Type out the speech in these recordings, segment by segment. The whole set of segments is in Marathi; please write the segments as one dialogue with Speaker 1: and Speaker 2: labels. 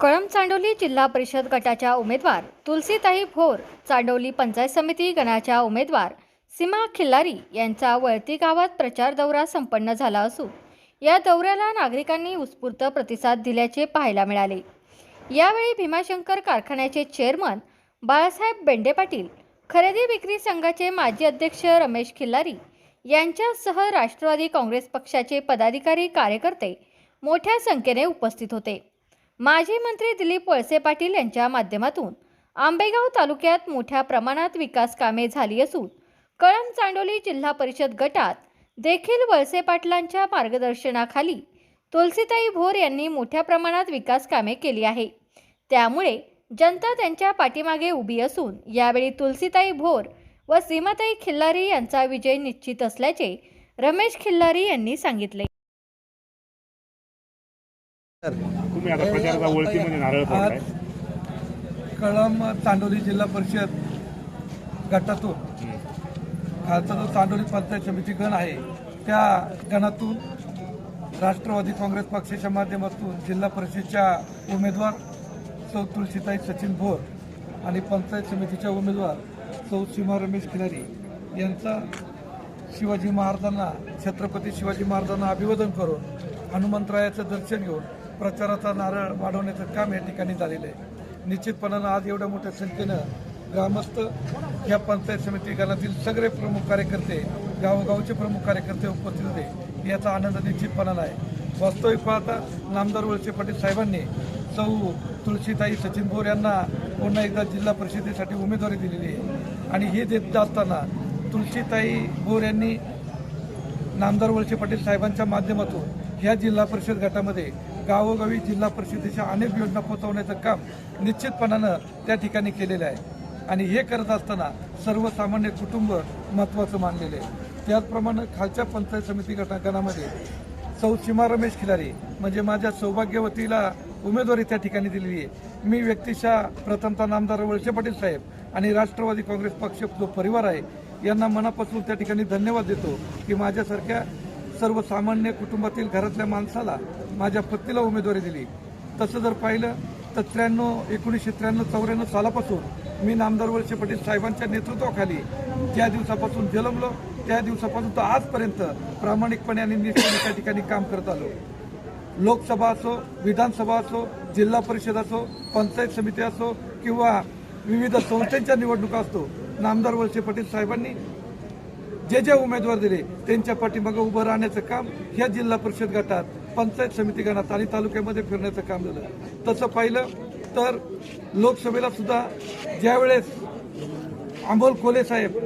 Speaker 1: कळंब चांडोली जिल्हा परिषद गटाच्या उमेदवार तुलसीताई भोर चांडोली पंचायत समिती गणाच्या उमेदवार सीमा खिल्लारी यांचा वळती गावात प्रचार दौरा संपन्न झाला असून या दौऱ्याला नागरिकांनी उत्स्फूर्त प्रतिसाद दिल्याचे पाहायला मिळाले. यावेळी भीमाशंकर कारखान्याचे चेअरमन बाळासाहेब बेंडे पाटील खरेदी विक्री संघाचे माजी अध्यक्ष रमेश खिल्लारी यांच्यासह राष्ट्रवादी काँग्रेस पक्षाचे पदाधिकारी कार्यकर्ते मोठ्या संख्येने उपस्थित होते. माजी मंत्री दिलीप वळसे पाटील यांच्या माध्यमातून आंबेगाव तालुक्यात मोठ्या प्रमाणात विकास कामे झाली असून कळम चांडोली जिल्हा परिषद गटात देखील वळसे पाटलांच्या मार्गदर्शनाखाली तुलसीताई भोर यांनी मोठ्या प्रमाणात विकास कामे केली आहे. त्यामुळे जनता त्यांच्या पाठीमागे उभी असून यावेळी तुलसीताई भोर व सीमाताई खिल्लारी यांचा विजय निश्चित असल्याचे रमेश खिल्लारी यांनी सांगितले.
Speaker 2: तुम्ही आता प्रचाराचा ओळखीमध्ये नारळ फोडलाय.
Speaker 3: कळंब तांडोली जिल्हा परिषद गटातून खालचा जो तांडोली पंचायत समिती गण आहे त्या गणातून राष्ट्रवादी काँग्रेस पक्षाच्या माध्यमातून जिल्हा परिषदच्या उमेदवार सौ तुळशीताई सचिन भोर आणि पंचायत समितीच्या उमेदवार सौ सीमा रमेश खिलारी यांचा शिवाजी महाराजांना छत्रपती शिवाजी महाराजांना अभिवादन करून हनुमंतरायाचं दर्शन घेऊन प्रचाराचा नारळ वाढवण्याचं काम या ठिकाणी झालेलं आहे. निश्चितपणानं आज एवढ्या मोठ्या संख्येनं ग्रामस्थ या पंचायत समिती गणातील सगळे प्रमुख कार्यकर्ते गावोगावचे प्रमुख कार्यकर्ते उपस्थित होते. याचा आनंद निश्चितपणाला आहे. वास्तविक पाहता नामदार वळसे पाटील साहेबांनी सौ तुळशीताई सचिन भोर यांना पुन्हा एकदा जिल्हा परिषदेसाठी उमेदवारी दिलेली आहे. आणि हे देत असताना तुळशीताई भोर यांनी नामदार वळसे पाटील साहेबांच्या माध्यमातून ह्या जिल्हा परिषद गटामध्ये गावोगावी जिल्हा परिषदेच्या अनेक योजना पोहोचवण्याचं काम निश्चितपणानं त्या ठिकाणी केलेलं आहे. आणि हे करत असताना सर्वसामान्य कुटुंब महत्त्वाचं मानलेलं आहे. त्याचप्रमाणे खालच्या पंचायत समिती गटा गणामध्ये सौ सीमा रमेश खिलारी म्हणजे माझ्या सौभाग्यवतीला उमेदवारी त्या ठिकाणी दिलेली आहे. मी व्यक्तिशः प्रथमता नामदार वळसे पाटील साहेब आणि राष्ट्रवादी काँग्रेस पक्ष जो परिवार आहे यांना मनापासून त्या ठिकाणी धन्यवाद देतो की माझ्यासारख्या सर्वसामान्य कुटुंबातील घरातल्या माणसाला माझ्या पत्नीला उमेदवारी दिली. तसं जर पाहिलं तर त्र्याण्णव एकोणीसशे त्र्याण्णव चौऱ्याण्णव सालापासून मी नामदार वळसे पाटील साहेबांच्या नेतृत्वाखाली ज्या दिवसापासून जन्मलो त्या दिवसापासून तर आजपर्यंत प्रामाणिकपणे आणि निष्ठेने त्या ठिकाणी काम करत आलो. लोकसभा असो विधानसभा असो जिल्हा परिषद असो पंचायत समिती असो किंवा विविध संस्थांच्या निवडणुका असतो नामदार वळसे पाटील साहेबांनी जे जे उमेदवार दिले त्यांच्या पाठीमागं उभं राहण्याचं काम ह्या जिल्हा परिषद गटात पंचायत समिती गणात आणि तालुक्यामध्ये फिरण्याचं काम झालं. तसं पाहिलं तर लोकसभेला सुद्धा ज्यावेळेस अमोल कोले साहेब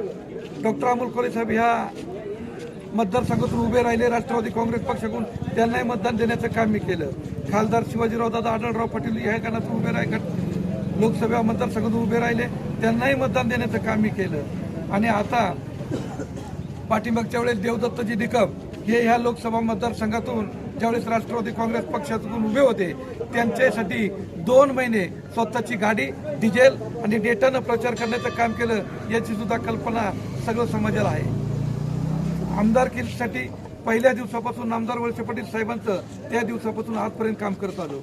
Speaker 3: डॉक्टर अमोल कोले साहेब ह्या मतदारसंघातून उभे राहिले राष्ट्रवादी काँग्रेस पक्षाकडून त्यांनाही मतदान देण्याचं काम मी केलं. खासदार शिवाजीराव दादा आढळराव पाटील ह्या गणातून उभे राहिले लोकसभा मतदारसंघातून उभे राहिले त्यांनाही मतदान देण्याचं काम मी केलं. आणि आता पाठीमागच्या वेळेस देवदत्तजी निकम हे ह्या लोकसभा मतदारसंघातून ज्यावेळेस राष्ट्रवादी काँग्रेस पक्षातून उभे होते त्यांच्यासाठी दोन महिने स्वतःची गाडी डिझेल आणि डेटानं प्रचार करण्याचं काम केलं याची सुद्धा कल्पना सगळं समाजाला आहे. आमदारकीसाठी पहिल्या दिवसापासून आमदार वळसे पाटील साहेबांचं त्या दिवसापासून आजपर्यंत काम करत आलो.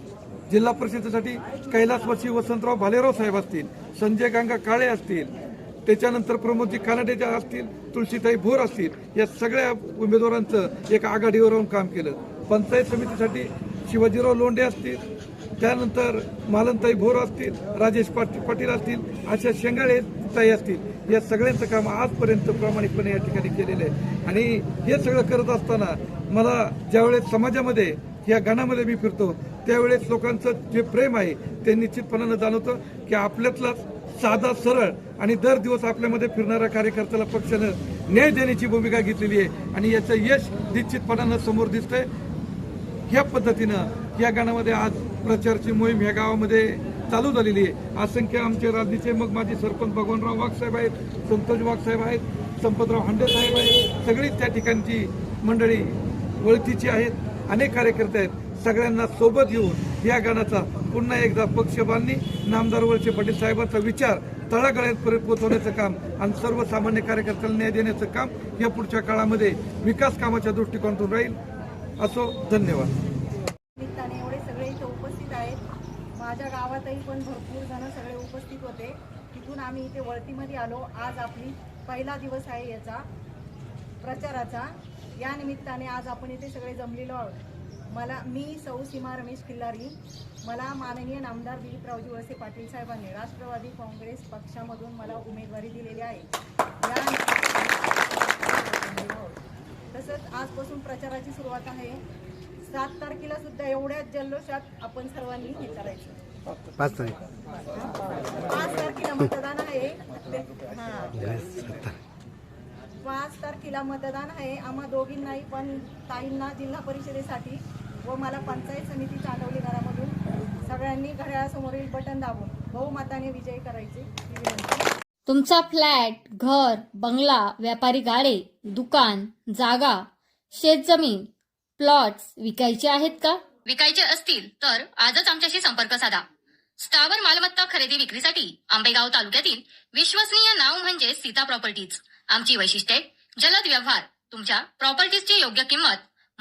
Speaker 3: जिल्हा परिषदेसाठी कैलासवासी वसंतराव भालेराव साहेब असतील संजय गांगा काळे असतील त्याच्यानंतर प्रमोदजी कानडेच्या असतील तुळशीताई भोर असतील या सगळ्या उमेदवारांचं एक आघाडीवर राहून काम केलं. पंचायत समितीसाठी शिवाजीराव लोंढे असतील त्यानंतर मालनताई भोर असतील राजेश पाटील पाटील असतील अशा शेंगाळे ताई असतील या सगळ्यांचं काम आजपर्यंत प्रामाणिकपणे या ठिकाणी केलेलं आहे. आणि हे सगळं करत असताना मला ज्यावेळेस समाजामध्ये या गाण्यामध्ये मी फिरतो त्यावेळेस लोकांचं जे प्रेम आहे ते निश्चितपणानं जाणवतं की आपल्यातलाच साधा सरळ आणि दर दिवस आपल्यामध्ये फिरणाऱ्या कार्यकर्त्याला पक्षानं न्याय देण्याची भूमिका घेतलेली आहे आणि याचं यश निश्चितपणानं समोर दिसतंय. ह्या पद्धतीनं या गाण्यामध्ये आज प्रचारची मोहीम ह्या गावामध्ये चालू झालेली आहे. असंख्य आमचे राजनीचे मग माझे सरपंच भगवानराव वाघ साहेब आहेत संतोष वाघ साहेब आहेत संपतराव हांडे साहेब आहेत सगळीच त्या ठिकाणची मंडळी ओळखीची आहेत अनेक कार्यकर्ते आहेत. सगळ्यांना सोबत येऊन या गाण्याचा पुन्हा एकदा पक्ष बांधणी नामदार वळसे पाटील साहेबांचा विचार तळागाळ्यापर्यंत पोहोचवण्याचं काम आणि सर्वसामान्य कार्यकर्त्यांना न्याय देण्याचं काम या पुढच्या काळामध्ये विकास कामाच्या दृष्टिकोनातून राहील असो धन्यवाद.
Speaker 4: निमित्ताने एवढे सगळे इथे उपस्थित आहेत. माझ्या गावातही पण भरपूर जण सगळे उपस्थित होते. तिथून आम्ही इथे वळतीमध्ये आलो. आज आपली पहिला दिवस आहे याचा प्रचाराचा. या निमित्ताने आज आपण इथे सगळे जमलेलो आहोत. मला मी सौ सीमा रमेश खिल्लारी मला माननीय नामदार दिलीपरावजी वळसे पाटील साहेबांनी राष्ट्रवादी काँग्रेस पक्षामधून मला उमेदवारी दिलेली आहे. तसंच आजपासून प्रचाराची सुरुवात आहे. सात तारखेला सुद्धा एवढ्याच जल्लोषात आपण सर्वांनी हे करायचं.
Speaker 5: पाच तारीख.
Speaker 4: पाच तारखेला मतदान आहे. हा. पाच तारखेला मतदान आहे. आम्हा दोघींनाही पण ताईंना जिल्हा परिषदेसाठी व मला पंचायत समिती चांदवली घरामधून. सगळ्यांनी घड्याळासमोरील बटन दाबून बहुमताने विजयी करायचे ही विनंती.
Speaker 1: तुमचा फ्लॅट घर बंगला व्यापारी गाडे दुकान जागा शेतजमीन प्लॉट्स विकायचे आहेत का?
Speaker 6: विकायचे असतील तर आजच आमच्याशी संपर्क साधा. स्थावर मालमत्ता खरेदी विक्रीसाठी आंबेगाव तालुक्यातील विश्वसनीय नाव म्हणजे सीता प्रॉपर्टीज. आमची वैशिष्ट्ये जलद व्यवहार तुमच्या प्रॉपर्टीजची योग्य किंमत